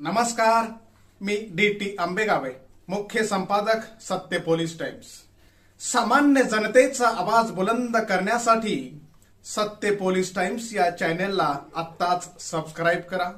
नमस्कार मी D T आंबेगावे मुख्य संपादक सत्य पोलीस टाइम्स. सामान्य जनतेचा आवाज बुलंद करण्यासाठी सत्य पोलीस टाइम्स या चॅनेलला आत्ताच सबस्क्राईब करा.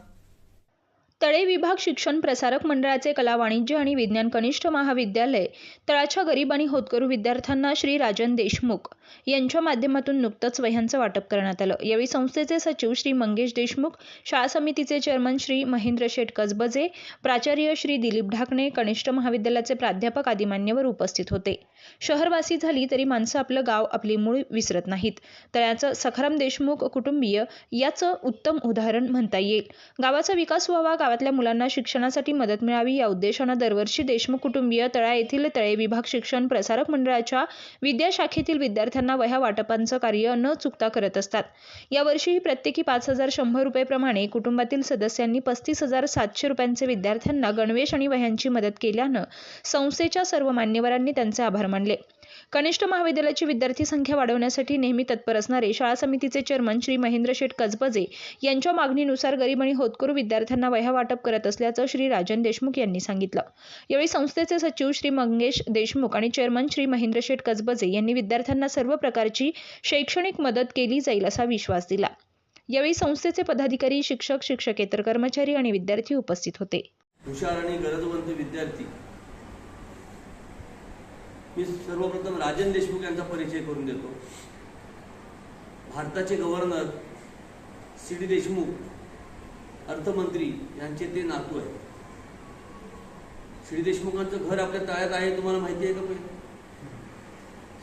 तळे विभाग शिक्षण प्रसारक मंडळाचे कला वाणिज्य आणि विज्ञान कनिष्ठ महाविद्यालय तळाच्या गरीब आणि होतकरू विद्यार्थ्यांना श्री राजन देशमुख. यांच्या माध्यमातून नुकतंच वह्यांचं वाटप करण्यात आलं. यावेळी संस्थेचे सचिव श्री मंगेश देशमुख शाळा समितीचे चेअरमन श्री महेंद्र शेठ कसबजे प्राचार्य श्री दिलीप ढाकणे कनिष्ठ महाविद्यालयाचे प्राध्यापक आदी मान्यवर उपस्थित होते. शहरवासी झाली तरी माणसं आपलं गाव आपली मूळ विसरत नाहीत. तळ्याचं सखाराम देशमुख कुटुंबीय याचं उत्तम उदाहरण म्हणता येईल. गावाचा विकास व्हावा गावातल्या मुलांना शिक्षणासाठी मदत मिळावी या उद्देशानं दरवर्षी देशमुख कुटुंबीय तळा येथील तळे विभाग शिक्षण प्रसारक मंडळाच्या विद्याशाखेतील विद्यार्थ्यांना वह्या वाटपांचं कार्य न चुकता करत असतात. यावर्षीही प्रत्येकी पाच हजार शंभर रुपयेप्रमाणे कुटुंबातील सदस्यांनी पस्तीस हजार सातशे रुपयांचे विद्यार्थ्यांना गणवेश आणि वह्यांची मदत केल्यानं संस्थेच्या सर्व मान्यवरांनी त्यांचे आभार मानले. कनिष्ठ महाविद्यालयाची विद्यार्थी संख्या वाढवण्यासाठी नेहमी तत्पर असणारे शाळा समितीचे चेअरमन श्री महेंद्र शेठ कसबजे यांच्या मागणीनुसार गरीब आणि होतकरू विद्यार्थ्यांना वह्या वाटप करत असल्याचं श्री राजन देशमुख यांनी सांगितलं. यावेळी संस्थेचे सचिव श्री मंगेश देशमुख आणि चेअरमन श्री महेंद्र शेठ कसबजे यांनी विद्यार्थ्यांना सर्व प्रकारची शैक्षणिक मदत केली जाईल असा विश्वास दिला. यावेळी संस्थेचे पदाधिकारी शिक्षक शिक्षकेतर कर्मचारी आणि विद्यार्थी उपस्थित होते. हुशार आणि गरजवंत विद्यार्थी मी सर्वप्रथम राजन देशमुख यांचा परिचय करून देतो. भारताचे गव्हर्नर सी डी देशमुख अर्थमंत्री यांचे ते नातू आहेत. सी डी देशमुखांचं घर आपल्या तळ्यात आहे तुम्हाला माहिती आहे का पहिले?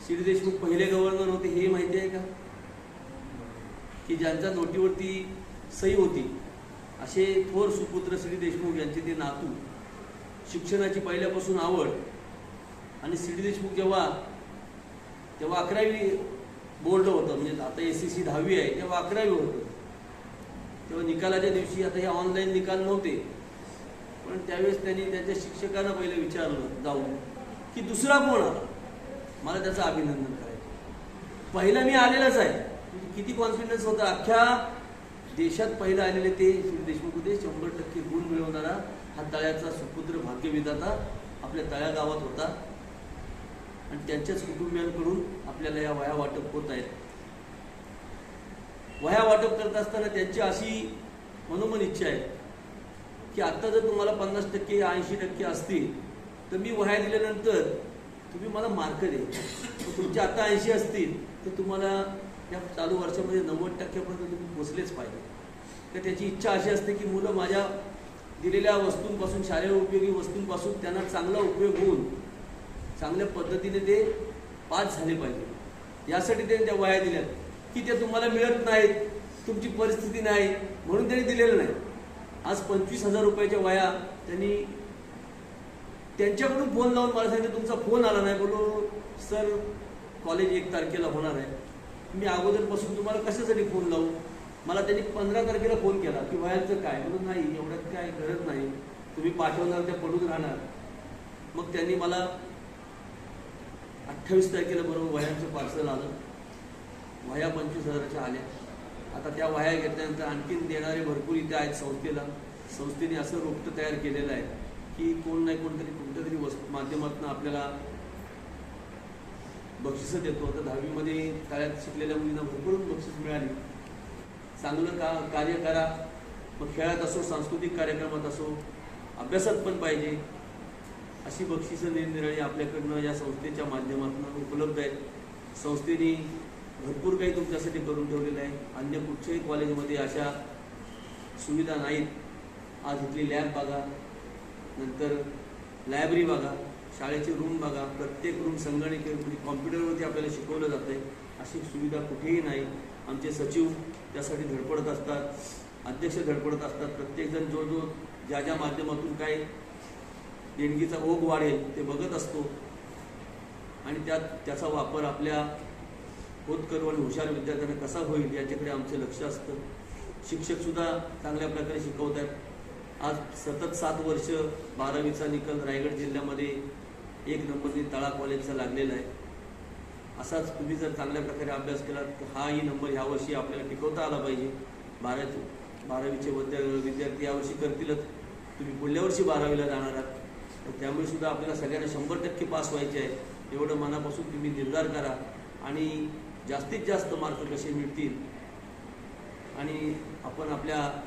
सी डी देशमुख पहिले गव्हर्नर होते हे माहिती आहे का? की ज्यांच्या नोटीवरती सही होती असे थोर सुपुत्र श्री देशमुख यांचे ते नातू. शिक्षणाची पहिल्यापासून आवड आणि सी डी देशमुख जेव्हा तेव्हा अकरावी बोर्ड होतं म्हणजे आता एस सी सी दहावी आहे तेव्हा अकरावी होतं. तेव्हा निकालाच्या दिवशी आता हे ऑनलाईन निकाल नव्हते. पण त्यावेळेस त्यांनी त्यांच्या शिक्षकांना पहिले विचारलं जाऊन की दुसरा कोण आला? मला त्याचं अभिनंदन करायचं. पहिला मी आलेलाच आहे. म्हणजे किती कॉन्फिडन्स होता. अख्ख्या देशात पहिलं आलेले ते श्री देशमुख होते. शंभर टक्के गुण मिळवणारा हा तळ्याचा सुपुत्र भाग्यविधाता आपल्या तळ्या गावात होता. आणि त्यांच्याच कुटुंबियांकडून आपल्याला या वया वाटप होत आहेत. वया वाटप करत असताना त्यांची अशी मनोमन इच्छा आहे की आत्ता जर तुम्हाला पन्नास टक्के ऐंशी टक्के असतील तर मी वह्या दिल्यानंतर तुम्ही मला मार्क दे तुमचे आता ऐंशी असतील तर तुम्हाला या चालू वर्षामध्ये नव्वद टक्क्यापर्यंत तुम्ही पोचलेच पाहिजे. तर त्याची इच्छा अशी असते की मुलं माझ्या दिलेल्या वस्तूंपासून शालेय उपयोगी वस्तूंपासून त्यांना चांगला उपयोग होऊन चांगल्या पद्धतीने ते पास झाले पाहिजे. यासाठी त्यांनी त्या वया दिल्यात की त्या तुम्हाला मिळत नाहीत तुमची परिस्थिती नाही म्हणून त्यांनी दिलेलं नाही. आज पंचवीस हजार रुपयाच्या वया त्यांनी त्यांच्याकडून फोन लावून मला सांगितलं तुमचा फोन आला नाही. बोलो सर कॉलेज एक तारखेला होणार आहे. मी अगोदरपासून तुम्हाला कशासाठी फोन लावू? मला त्यांनी पंधरा तारखेला फोन केला की वयाचं काय? म्हणून नाही एवढ्यात काय गरज नाही. तुम्ही पाठवणार त्या पडून राहणार. मग त्यांनी मला अठ्ठावीस तारखेला बरोबर वह्यांचं पार्सल आलं. वह्या पंचवीस हजाराच्या आल्या. आता त्या वह्या घेतल्यानंतर आणखीन देणारे भरपूर इथे आहेत संस्थेला. संस्थेने असं रोपटं तयार केलेलं आहे की कोण नाही कोणतरी कोणत्या तरी वस्तू माध्यमातून आपल्याला बक्षिसं देतो. तर दहावीमध्ये तळ्यात शिकलेल्या मुलींना भरपूर बक्षीस मिळाली. चांगलं का कार्य करा. मग खेळात असो सांस्कृतिक कार्यक्रमात असो अभ्यासात पण पाहिजे. अशी बक्षिसं निरनिराळी आपल्याकडनं या संस्थेच्या माध्यमातून उपलब्ध आहेत. संस्थेने भरपूर काही तुमच्यासाठी करून ठेवलेलं आहे. अन्य कुठच्याही कॉलेजमध्ये अशा सुविधा नाहीत. आज इथली लॅब बघा नंतर लायब्ररी बघा शाळेचे रूम बघा प्रत्येक रूम संगणक कॉम्प्युटरवरती आपल्याला शिकवलं जातं आहे अशी सुविधा कुठेही नाही. आमचे सचिव त्यासाठी धडपडत असतात. अध्यक्ष धडपडत असतात. प्रत्येकजण जो जो ज्या ज्या माध्यमातून काय देणगीचा ओघ वाढेल ते बघत असतो. आणि त्यात त्याचा वापर आपल्या होतकरू आणि हुशार विद्यार्थ्यांना कसा होईल याच्याकडे आमचं लक्ष असतं. शिक्षकसुद्धा चांगल्या प्रकारे शिकवत आहेत. आज सतत सात वर्ष बारावीचा निकाल रायगड जिल्ह्यामध्ये एक नंबरने तळा कॉलेजचा लागलेला आहे. असाच तुम्ही जर चांगल्या प्रकारे अभ्यास केला तर हाही नंबर ह्यावर्षी आपल्याला टिकवता आला पाहिजे. बारावी बारावीचे विद्या विद्यार्थी यावर्षी करतीलच. तुम्ही पुढल्या वर्षी बारावीला जाणार आहात. त्यामुळे सुद्धा आपल्याला सगळ्यांना शंभर टक्के पास व्हायचे आहे. एवढं मनापासून तुम्ही निर्धार करा आणि जास्तीत जास्त मार्क कसे मिळतील? आणि आपण आपल्या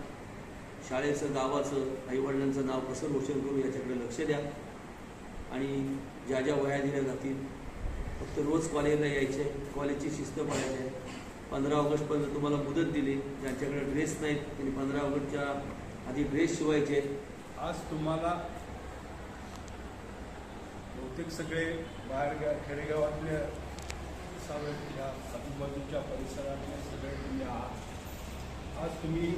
शाळेचं गावाचं आईवडिलांचं नाव कसं रोशन करू याच्याकडे लक्ष द्या. आणि ज्या ज्या वया दिल्या जातील फक्त रोज कॉलेजला यायचे कॉलेजची शिस्त पाळायची. आहे पंधरा ऑगस्टपर्यंत तुम्हाला मुदत दिली ज्यांच्याकडे ड्रेस नाहीत त्यांनी पंधरा ऑगस्टच्या आधी ड्रेस शिवायचे. आज तुम्हाला बहुतेक सगळे बाहेर गा खेडेगावातल्या सावेत या आजूबाजूच्या परिसरातले सगळे तुम्ही आहात. आज तुम्ही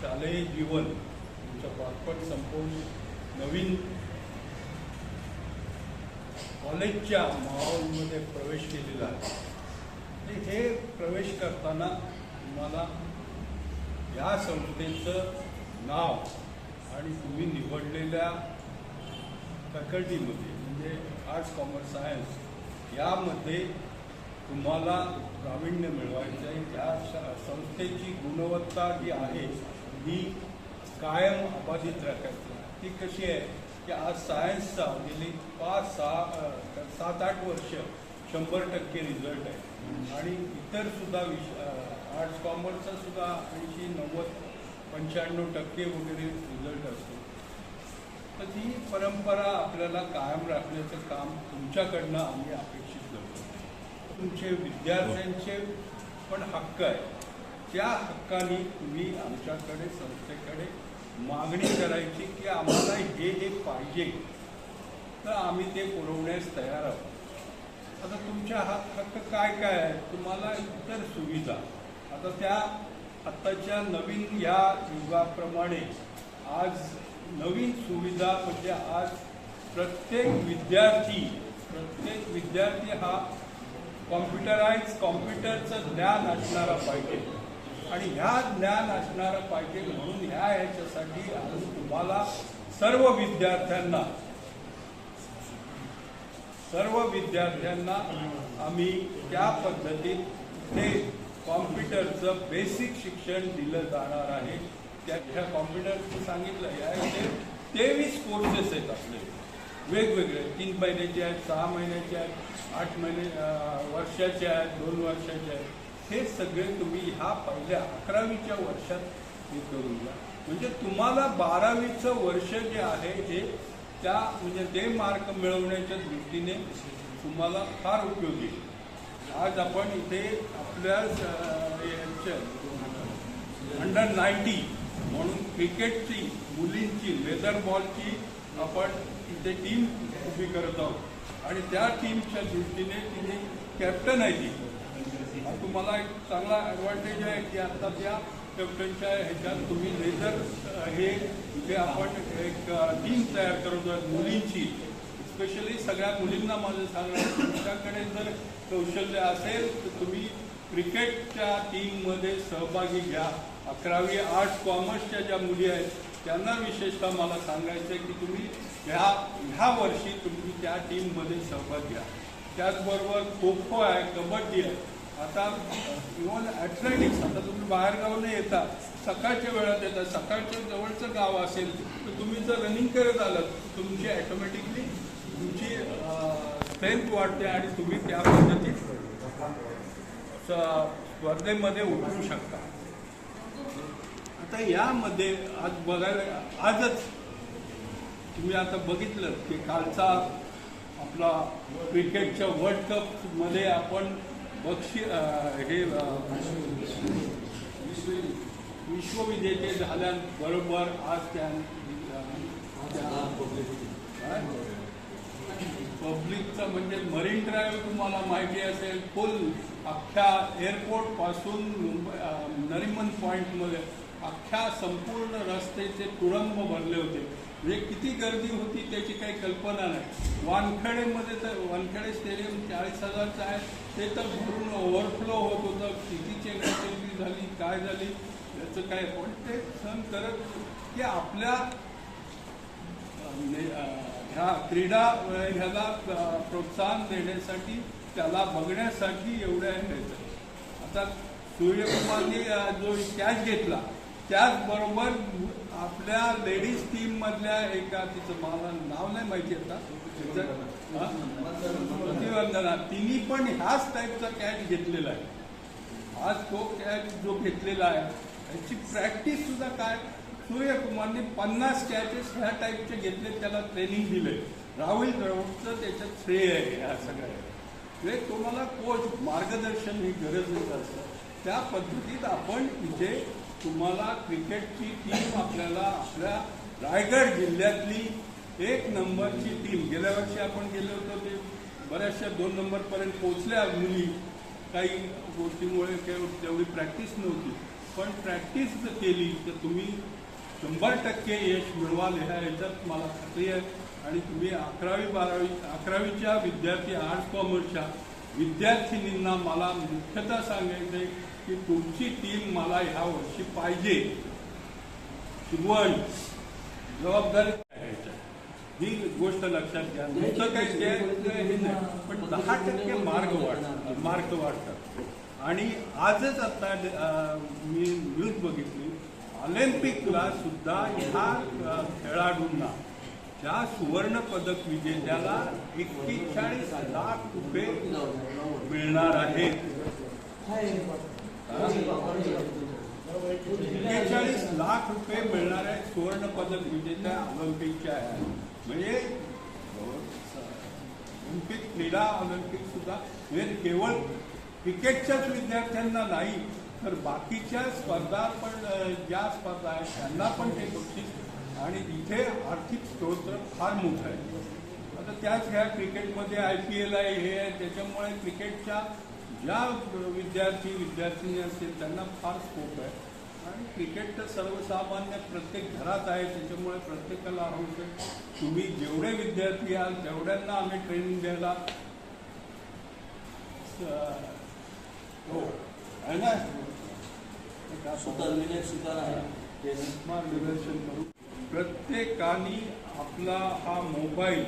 शालेय जीवन तुमच्या बालपण संपवून नवीन कॉलेजच्या माहोलमध्ये प्रवेश केलेला आहे. हे प्रवेश करताना तुम्हाला या संस्थेचं नाव आणि तुम्ही निवडलेल्या फॅकल्टीमध्ये म्हणजे आर्ट्स कॉमर्स सायन्स यामध्ये तुम्हाला प्रावीण्य मिळवायचं आहे. या संस्थेची गुणवत्ता जी आहे ही कायम अबाधित राखायची. ती कशी आहे? की आज सायन्सचा गेली पाच सहा सात आठ वर्ष शंभर टक्के रिझल्ट आहे. आणि इतर सुद्धा विष आर्ट्स कॉमर्सचा सुद्धा ऐंशी नव्वद पंच्याण्णव टक्के वगैरे रिझल्ट असतो. तर ती परंपरा आपल्याला कायम राखण्याचं काम तुमच्याकडनं आम्ही अपेक्षित करतो. तुमचे विद्यार्थ्यांचे पण हक्क आहे. त्या हक्काने तुम्ही आमच्याकडे संस्थेकडे मागणी करायची की आम्हाला हे हे पाहिजे. तर आम्ही ते पुरवण्यास तयार आहोत. आता तुमच्या हक्क हक्क काय काय आहे? तुम्हाला इतर सुविधा. आता त्या आत्ताच्या नवीन या युगाप्रमाणे आज नवीन सुविधा म्हणजे आज प्रत्येक विद्यार्थी प्रत्येक विद्यार्थी हा कॉम्प्युटराईज कॉम्प्युटरचं ज्ञान असणारा पाहिजे. आणि ह्या ज्ञान असणारा पाहिजे म्हणून ह्या ह्याच्यासाठी आज तुम्हाला सर्व विद्यार्थ्यांना सर्व विद्यार्थ्यांना आम्ही त्या पद्धतीत ते कॉम्प्युटरचं बेसिक शिक्षण दिलं जाणार आहे. त्या ह्या कॉम्प्युटरचं सांगितलं याचे तेवीस कोर्सेस आहेत आपले. वेगवेगळे. तीन महिन्याचे आहेत सहा महिन्याचे आहेत आठ महिने वर्षाचे आहेत दोन वर्षाचे आहेत. हे सगळे तुम्ही ह्या पहिल्या अकरावीच्या वर्षात हे करून घ्या. म्हणजे तुम्हाला बारावीचं वर्ष जे आहे हे त्या म्हणजे ते मार्क मिळवण्याच्या दृष्टीने तुम्हाला फार उपयोगी आहे. आज आपण इथे आपल्या अंडर नाईन्टी म्हणून क्रिकेटची मुलींची लेदर बॉलची आपण तिथे टीम उभी करत आहोत. आणि त्या टीमच्या दृष्टीने तिने कॅप्टन आहे ती. तुम्हाला एक चांगला ॲडव्हान्टेज आहे की आता त्या कॅप्टनच्या ह्याच्यात तुम्ही लेझर हे जे आपण एक टीम तयार करत आहोत मुलींची. स्पेशली सगळ्या मुलींना माझं सांगणं तुमच्याकडे जर कौशल्य असेल तर तुम्ही क्रिकेटच्या टीममध्ये सहभागी घ्या. अकरावी आर्ट कॉमर्सच्या ज्या मुली आहेत त्यांना विशेषतः मला सांगायचं आहे की तुम्ही ह्या ह्या वर्षी तुम्ही त्या टीममध्ये सहभाग घ्या. त्याचबरोबर खो खो आहे कबड्डी आहे. आता इव्हन ॲथलेटिक्स आता तुम्ही बाहेरगावने येता सकाळच्या वेळात येतात सकाळच्या जवळचं गाव असेल तर तुम्ही जर रनिंग करत आलात तुमची ॲटोमॅटिकली तुमची स्ट्रेंथ वाढते आणि तुम्ही त्या पद्धतीत स्पर्धेमध्ये उतरू शकता. आता यामध्ये आज बघायला आजच तुम्ही आता बघितलं की कालचा आपला क्रिकेटच्या वर्ल्ड कपमध्ये आपण बक्षी हे विश्वविजेते झाल्याबरोबर आज त्या- पब्लिकचं म्हणजे मरीन ड्राईव्ह तुम्हाला माहिती असेल फुल अख्ख्या एअरपोर्टपासून नरिमन पॉईंटमध्ये अख्ख्या संपूर्ण रस्त्याचे तुरंग भरले होते. म्हणजे किती गर्दी होती त्याची काही कल्पना नाही. वानखेडेमध्ये तर वानखेडे स्टेडियम चाळीस हजारचं आहे. ते तर भरून ओव्हरफ्लो होत होतं. किती चेंगराचेंगरी झाली काय झाली याचं काय पण ते सहन करत की आपल्या ह्या क्रीडा ह्याला प्रोत्साहन देण्यासाठी त्याला बघण्यासाठी एवढ्या मिळतं आता सूर्यकुमारने जो कॅच घेतला त्याचबरोबर आपल्या लेडीज टीम मधल्या एका तिचं मला नाव नाही माहिती आता. तिचं- प्रतिवंदना. तिने पण ह्याच टाईपचा कॅच घेतलेला आहे. आज तो कॅच जो घेतलेला आहे त्याची प्रॅक्टिस सुद्धा काय? सूर्यकुमारने पन्नास कॅचेस ह्या टाईपचे घेतले त्याला ट्रेनिंग दिले राहुल द्रविडचं त्याच्यात श्रेय आहे ह्या सगळ्या म्हणजे तुम्हाला कोच मार्गदर्शन ही गरजेचं असतं. त्या पद्धतीत आपण इथे तुम्हाला क्रिकेटची टीम आपल्याला आपल्या रायगड जिल्ह्यातली एक नंबरची टीम गेल्या वर्षी आपण गेलो होतो ते बऱ्याचशा दोन नंबरपर्यंत पोहोचल्या मुली. काही गोष्टीमुळे काही तेवढी प्रॅक्टिस नव्हती. पण प्रॅक्टिस जर केली तर तुम्ही शंभर टक्के यश मिळवाल ह्या याच्यात मला खात्री आहे. आणि तुम्ही अकरावी बारावी अकरावीच्या विद्यार्थी आर्ट्स कॉमर्सच्या विद्यार्थिनींना मला मुख्यतः सांगायचं आहे की तुमची टीम मला ह्या वर्षी पाहिजे. शिकवण जबाबदारी आहे ही गोष्ट लक्षात घ्या. नुसतं काही हे नाही. पण दहा टक्के मार्ग वाढतात मार्क वाढतात. आणि आजच आता मी न्यूज बघितली. ऑलिम्पिकला सुद्धा ह्या खेळाडूंना त्या सुवर्ण पदक विजेत्याला एक्केचाळीस लाख रुपये मिळणार आहेत. एक्केचाळीस लाख रुपये मिळणार आहेत सुवर्ण पदक विजेत्या ऑलिम्पिकच्या. आहे म्हणजे ऑलिम्पिक क्रीडा ऑलिम्पिक सुद्धा म्हणजे केवळ क्रिकेटच्याच विद्यार्थ्यांना नाही तर बाकीच्या स्पर्धा पण ज्या स्पर्धा आहेत त्यांना पण ते बक्षीस. आणि इथे आर्थिक स्रोत फार मोठं आहे. आता त्याच ह्या क्रिकेटमध्ये आय पी एल आहे हे आहे. त्याच्यामुळे क्रिकेटच्या ज्या विद्यार्थी विद्यार्थिनी असतील त्यांना फार स्कोप आहे. आणि क्रिकेट तर सर्वसामान्य प्रत्येक घरात आहे. त्याच्यामुळे प्रत्येकाला आवश्यक आहे तुम्ही जेवढे विद्यार्थी आहात तेवढ्यांना आम्ही ट्रेनिंग द्यायला हो आहे ना? एक सुतार आहे करू प्रत्येकाने आपला हा मोबाईल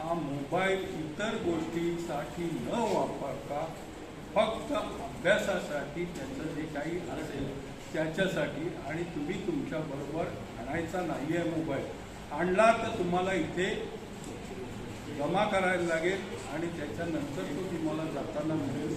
हा मोबाईल इतर गोष्टींसाठी न वापरता फक्त अभ्यासासाठी त्याचं जे काही असेल त्याच्यासाठी. आणि तुम्ही तुमच्या बरोबर आणायचा नाही आहे मोबाईल. आणला तर तुम्हाला इथे जमा करायला लागेल आणि त्याच्यानंतर तो तुम्हाला जाताना मिळेल.